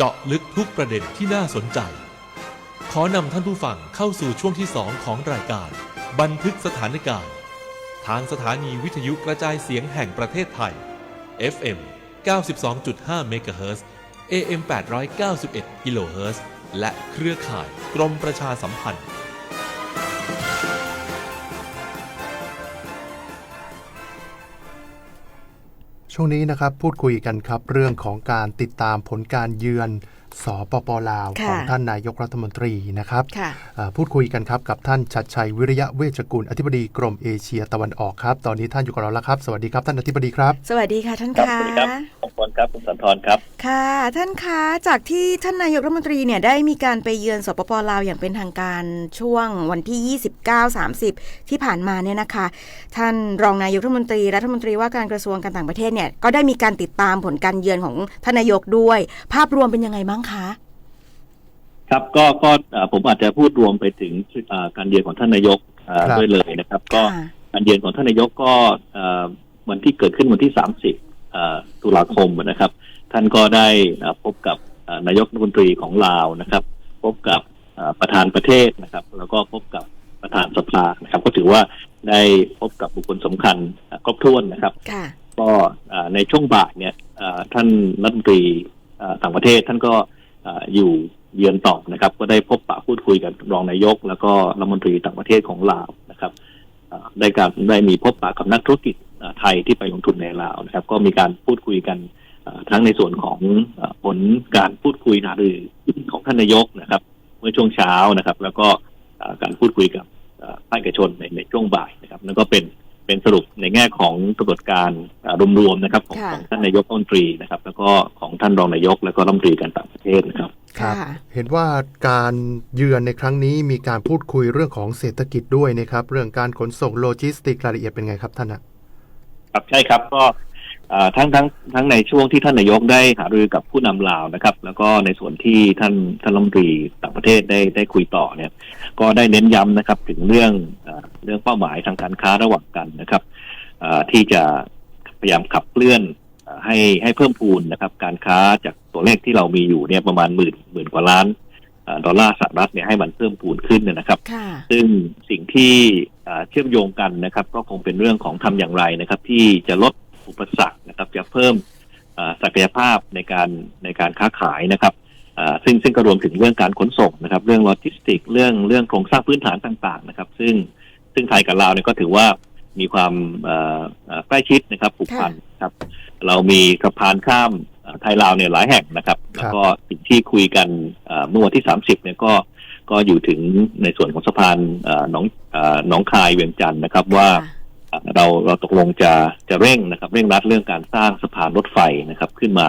เจาะลึกทุกประเด็นที่น่าสนใจ ขอนำท่านผู้ฟังเข้าสู่ช่วงที่ 2 ของรายการ บันทึกสถานการณ์ ทางสถานีวิทยุกระจายเสียงแห่งประเทศไทย FM 92.5 MHz AM 891 kHz และเครือข่ายกรมประชาสัมพันธ์ ช่วงนี้นะครับพูดคุยกันครับเรื่องของการติดตามผลการเยือน สปปลาวค่ะของท่านนายกรัฐมนตรีนะครับค่ะอ่าพูดคุยกันครับกับท่านชัดชัยวิริยะเวชกุลอธิบดีกรมเอเชียตะวันออกครับ ตอนนี้ท่านอยู่กับเราแล้วครับ สวัสดีครับท่านอธิบดีครับ สวัสดีค่ะท่านครับคะสวัสดีครับขอบคุณครับคุณสันทรครับ ค่ะ ท่านคะจากที่ท่านนายกรัฐมนตรีเนี่ยได้มีการไปเยือนสปปลาวอย่างเป็นทางการช่วงวันที่ 29-30 ที่ผ่านมาเนี่ยนะคะ ท่านรองนายกรัฐมนตรีรัฐมนตรีว่าการกระทรวงการต่างประเทศเนี่ยก็ได้มีการติดตามผลการเยือนของท่านนายกด้วย ภาพรวมเป็นยังไงบ้างคะ ครับก็ก็เอ่อผมอาจจะพูดรวมไปถึงเอ่อการเยือนของท่านนายกเอ่อครับด้วยเลยนะครับ ก็ค่ะการเยือนของท่านนายกก็เอ่อวันที่เกิดขึ้นวันที่ 30เอ่อตุลาคมนะครับ ท่านก็ได้เอ่อพบกับเอ่อนายกรัฐมนตรีของลาวนะครับ พบกับเอ่อประธานประเทศนะครับ แล้วก็พบกับประธานสภานะครับ ก็ถือว่าได้พบกับบุคคลสำคัญเอ่อครบถ้วนนะครับค่ะก็เอ่อในช่วงบ่ายเนี่ยเอ่อท่านรัฐมนตรีเอ่อ ต่างประเทศท่านก็เอ่ออยู่เยือนต่อนะครับ ก็ได้พบปะพูดคุยกับรองนายก แล้วก็รัฐมนตรีต่างประเทศของลาวนะครับเอ่อได้การได้มีพบปะกับนักธุรกิจเอ่อไทยที่ไปลงทุนในลาวนะครับ ก็มีการพูดคุยกันเอ่อทั้งในส่วนของเอ่อผลการพูดคุยหารือของท่านนายกนะครับ เมื่อช่วงเช้านะครับ แล้วก็เอ่อการพูดคุยกับเอ่อภาคเอกชนในในช่วงบ่ายนะครับนั่นก็เป็นเป็นสรุปในแง่ของกำหนดการอ่ารวมๆนะครับของค่ะของท่านนายกรัฐมนตรีนะครับ แล้วก็ของ ท่านรองนายก แล้วก็รัฐมนตรีการต่างประเทศนะครับค่ะเห็นว่าการเยือนในครั้งนี้มีการพูดคุยเรื่องของเศรษฐกิจด้วยนะครับ เรื่องการขนส่งโลจิสติกรายละเอียดเป็นไงครับท่านอะครับใช่ครับก็อ่าทั้งทั้งทั้งในช่วงที่ท่านนายกได้หารือกับผู้นำลาวนะครับ แล้วก็ในส่วนที่ท่านท่านรัฐมนตรีต่างประเทศได้ได้คุยต่อเนี่ย ก็ได้เน้นย้ำนะครับ ถึงเรื่องอาเรื่องเป้าหมายทางการค้าระหว่างกันนะครับอ่าที่จะพยายามขับเคลื่อนอ่า ให้ให้เพิ่มพูนนะครับ การค้าจากตัวเลขที่เรามีอยู่เนี่ยประมาณหมื่นหมื่นกว่าล้านอ่าดอลลาร์สหรัฐเนี่ยให้มันเพิ่มพูนขึ้นเนยนะครับค่ะซึ่งสิ่งที่อ่าเชื่อมโยงกันนะครับ ก็คงเป็นเรื่องของทำอย่างไรนะครับ ที่จะลดอุปสรรคนะครับ จะเพิ่มอ่าศักยภาพในการในการค้าขายนะครับอ่าซึ่งซึ่งก็รวมถึงเรื่องการขนส่งนะครับ เรื่องโลจิสติก เรื่องเรื่องโครงสร้างพื้นฐานต่างๆนะครับ ซึ่งซึ่งไทยกับลาวเนี่ยก็ถือว่ามีความเอ่อเอ่อใกล้ชิดนะครับผูกพันครับ เรามีสะพานข้ามเอ่อไทยลาวเนี่ยหลายแห่งนะครับ แล้วก็สิ่งที่คุยกันเอ่อเมื่อวันที่ 30เนี่ยก็ก็อยู่ถึงในส่วนของสะพานเอ่อหนองเอ่อหนองคายเวียงจันทร์นะครับว่าเอ่อเราเราตกลงจะจะเร่งนะครับ เร่งรัดเรื่องการสร้างสะพานรถไฟนะครับ ขึ้นมา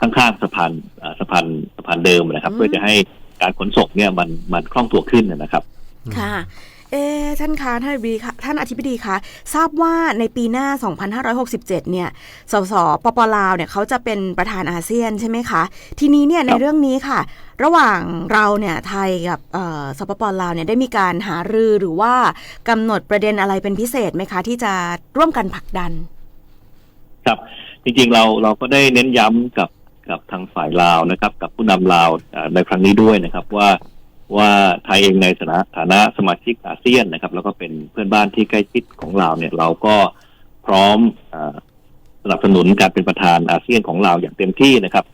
ข้างๆสะพานเอ่อสะพานสะพานเดิมนะครับอืมเพื่อจะให้การขนส่งเนี่ยมันมันคล่องตัวขึ้นนะครับ ค่ะ เอ๊ท่านคะท่านอธิบดีคะท่านอธิบดีคะทราบว่าในปีหน้า 2567 เนี่ย สสปปลาวเนี่ยเขาจะเป็นประธานอาเซียนใช่ไหมคะ ทีนี้เนี่ยในเรื่องนี้ค่ะ ระหว่างเราเนี่ยไทยกับสปปลาวเนี่ยได้มีการหารือหรือว่ากำหนดประเด็นอะไรเป็นพิเศษไหมคะ ที่จะร่วมกันผลักดัน ครับ จริงๆเราเราก็ได้เน้นย้ำกับกับทางฝ่ายลาวนะครับ กับผู้นำลาวในครั้งนี้ด้วยนะครับว่า ว่าไทยเองในฐานะฐานะสมาชิกอาเซียนนะครับ แล้วก็เป็นเพื่อนบ้านที่ใกล้ชิดของลาวเนี่ย เราก็พร้อมเอ่อสนับสนุนการเป็นประธานอาเซียนของลาวอย่างเต็มที่นะครับ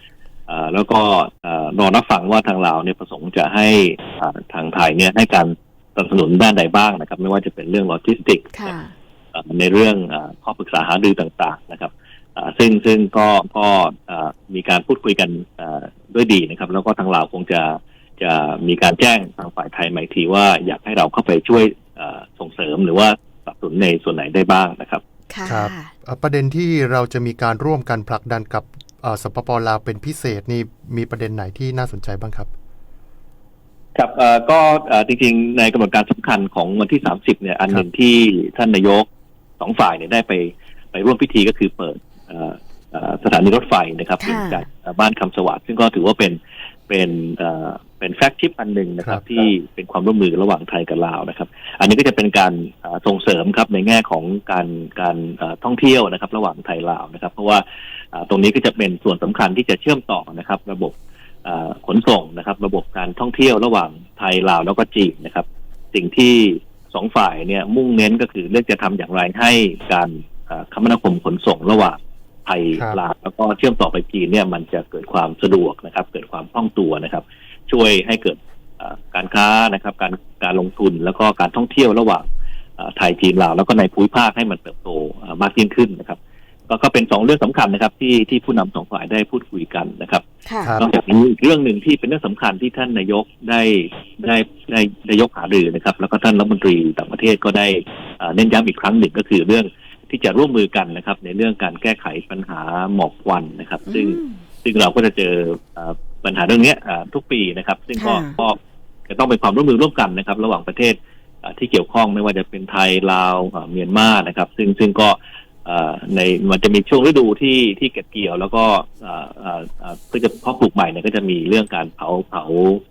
เอ่อแล้วก็เอ่อรอรับฟังว่าทางลาวเนี่ยประสงค์จะให้อ่าทางไทยเนี่ยให้การสนับสนุนด้านใดบ้างนะครับ ไม่ว่าจะเป็นเรื่องโลจิสติกค่ะเอ่อในเรื่องเอ่อข้อปรึกษาหารือต่างๆนะครับอ่าซึ่งซึ่งก็ก็เอ่อมีการพูดคุยกันเอ่อด้วยดีนะครับ แล้วก็ทางลาวคงจะ จะมีการแจ้งทางฝ่ายไทยมาอีกทีว่าอยากให้เราเข้าไปช่วยเอ่อส่งเสริมหรือว่าสนับสนุนในส่วนไหนได้บ้างนะครับค่ะครับเอ่อประเด็นที่เราจะมีการร่วมกันผลักดันกับเอ่อสปปลาวเป็นพิเศษนี่มีประเด็นไหนที่น่าสนใจบ้างครับ ครับเอ่อก็เอ่อจริงๆในกำหนดการสำคัญของวันที่ 30 เนี่ย อันหนึ่งที่ท่านนายกสองฝ่ายเนี่ยได้ไปไปร่วมพิธีก็คือเปิดเอ่อเอ่อสถานีรถไฟนะครับค่ะจากเอ่อบ้านคำสวัสดิ์ซึ่งก็ถือว่าเป็น เป็นเอ่อเป็นแฟกชิปอันหนึ่งนะครัครับบที่เป็นความร่วมมือระหว่างไทยกับลาวนะครับ อันนี้ก็จะเป็นการเอ่อส่งเสริมครับในแง่ของการการเอ่อท่องเที่ยวนะครับ ระหว่างไทยลาวนะครับ เพราะว่าเอ่อตรงนี้ก็จะเป็นส่วนสำคัญที่จะเชื่อมต่อนะครับ ระบบอ่าขนส่งนะครับ ระบบการท่องเที่ยวระหว่างไทยลาวแล้วก็จีนนะครับ สิ่งที่สองฝ่ายเนี่ยมุ่งเน้นก็คือเรื่องจะทำอย่างไรให้การอ่าคมนาคมขนส่งระหว่าง ไทยครับลาวแล้วก็เชื่อมต่อไปจีนเนี่ยมันจะเกิดความสะดวกนะครับ เกิดความคล่องตัวนะครับ ช่วยให้เกิดอ่าการค้านะครับ การการลงทุนแล้วก็การท่องเที่ยวระหว่างอ่าไทยจีนลาวแล้วก็ในภูมิภาคให้มันเติบโตอ่ามากยิ่งขึ้นนะครับก็ก็เป็นสองเรื่องสำคัญนะครับ ที่ที่ผู้นำสองฝ่ายได้พูดคุยกันนะครับค่ะครับนอกจากนี้อีกเรื่องหนึ่งที่เป็นเรื่องสำคัญที่ท่านนายกได้ได้ได้ได้ยกหารือนะครับ แล้วก็ท่านรัฐมนตรีต่างประเทศก็ได้อ่าเน้นย้ำอีกครั้งหนึ่งก็คือเรื่อง ที่จะร่วมมือกันนะครับ ในเรื่องการแก้ไขปัญหาหมอกควันนะครับ ซึ่งอืมซึ่งเราก็จะเจออ่าปัญหาเรื่องเนี้ยอ่าทุกปีนะครับ ซึ่งก็ค่ะก็จะต้องเป็นความร่วมมือร่วมกันนะครับ ระหว่างประเทศอ่าที่เกี่ยวข้องไม่ว่าจะเป็นไทยลาวอ่าเมียนมานะครับ ซึ่งซึ่งก็อ่าในมันจะมีช่วงฤดูที่ที่เก็บเกี่ยว แล้วก็อ่าอ่าอ่าเพื่อจะเพาะปลูกใหม่เนี่ยก็จะมีเรื่องการเผาเผา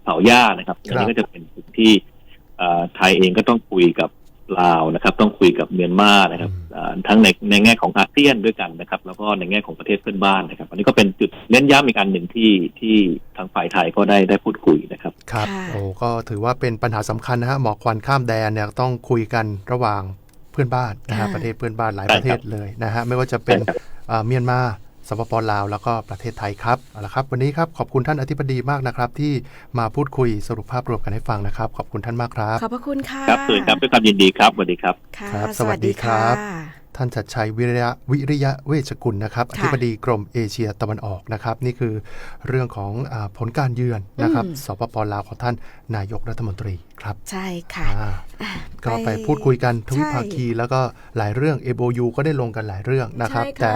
เผาหญ้านะครับอันนี้ก็จะเป็นสิ่งที่อ่าไทยเองก็ต้องคุยกับ ลาวนะครับ ต้องคุยกับเมียนมานะครับอืมอ่าทั้งในในแง่ของอาเซียนด้วยกันนะครับ แล้วก็ในแง่ของประเทศเพื่อนบ้านนะครับ อันนี้ก็เป็นจุดเน้นย้ำอีกอันหนึ่งที่ที่ทางฝ่ายไทยก็ได้ได้พูดคุยนะครับครับค่ะโอ้ก็ถือว่าเป็นปัญหาสำคัญนะฮะหมอกควันข้ามแดนเนี่ยต้องคุยกันระหว่างเพื่อนบ้านนะฮะค่ะประเทศเพื่อนบ้านหลายใช่ประเทศครับเลยนะฮะไม่ว่าจะเป็นใช่ครับอ่าเมียนมา สปปลาว แล้วก็ประเทศไทยครับเอาละครับ วันนี้ครับขอบคุณท่านอธิบดีมากนะครับ ที่มาพูดคุยสรุปภาพรวมกันให้ฟังนะครับ ขอบคุณท่านมากครับ ขอบพระคุณค่ะครับสวัสดีครับด้วยความยินดีครับสวัสดีครับค่ะครับ สวัสดีครับสวัสดีะท่านชัดชัยวิริยะวิริยะเวชกุลนะครับอค่ะธิบดีกรมเอเชียตะวันออกนะครับ นี่คือเรื่องของอาผลการเยือนนะครับอืมสปปลาวของท่านนายกรัฐมนตรีครับ ใช่ค่ะอ่าอะก็ไปพูดคุยกันทวิใช่ภาคี แล้วก็หลายเรื่อง MOU ก็ได้ลงกันหลายเรื่องนะครับใช่ค่ะแต่